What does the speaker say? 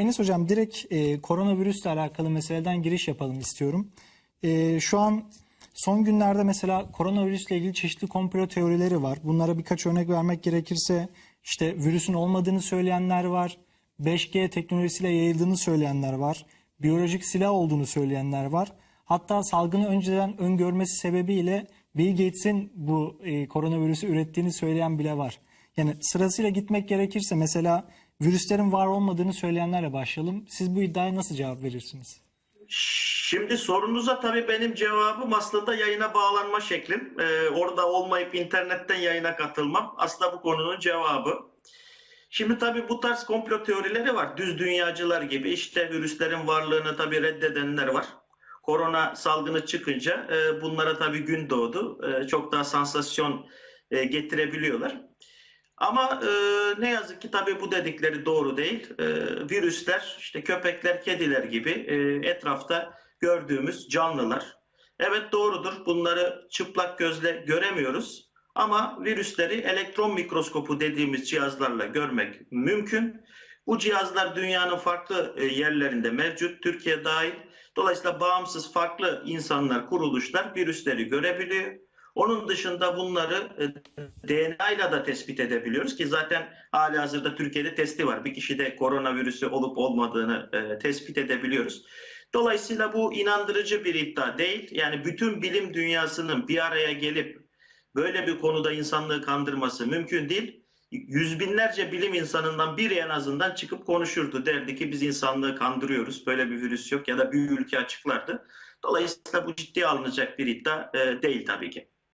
Enes Hocam direkt e, koronavirüsle alakalı meseleden giriş yapalım istiyorum. E, şu an son günlerde mesela koronavirüsle ilgili çeşitli komplo teorileri var. Bunlara birkaç örnek vermek gerekirse işte virüsün olmadığını söyleyenler var. 5G teknolojisiyle yayıldığını söyleyenler var. Biyolojik silah olduğunu söyleyenler var. Hatta salgını önceden öngörmesi sebebiyle Bill Gates'in bu e, koronavirüsü ürettiğini söyleyen bile var. Yani sırasıyla gitmek gerekirse mesela virüslerin var olmadığını söyleyenlerle başlayalım. Siz bu iddiaya nasıl cevap verirsiniz? Şimdi sorunuza tabii benim cevabım aslında yayına bağlanma şeklim. Ee, orada olmayıp internetten yayına katılmam. Aslında bu konunun cevabı. Şimdi tabii bu tarz komplo teorileri var. Düz dünyacılar gibi işte virüslerin varlığını tabii reddedenler var. Korona salgını çıkınca e, bunlara tabii gün doğdu. E, çok daha sansasyon e, getirebiliyorlar. Ama e, ne yazık ki tabii bu dedikleri doğru değil. E, virüsler, işte köpekler, kediler gibi e, etrafta gördüğümüz canlılar. Evet doğrudur. Bunları çıplak gözle göremiyoruz. Ama virüsleri elektron mikroskopu dediğimiz cihazlarla görmek mümkün. Bu cihazlar dünyanın farklı e, yerlerinde mevcut, Türkiye dahil. Dolayısıyla bağımsız farklı insanlar, kuruluşlar virüsleri görebiliyor. Onun dışında bunları e, DNA ile de tespit edebiliyoruz ki zaten hali hazırda Türkiye'de testi var. Bir kişide koronavirüsü olup olmadığını e, tespit edebiliyoruz. Dolayısıyla bu inandırıcı bir iddia değil. Yani bütün bilim dünyasının bir araya gelip böyle bir konuda insanlığı kandırması mümkün değil. Yüz binlerce bilim insanından biri en azından çıkıp konuşurdu. Derdi ki biz insanlığı kandırıyoruz. Böyle bir virüs yok ya da bir ülke açıklardı. Dolayısıyla bu ciddiye alınacak bir iddia e, değil tabii ki.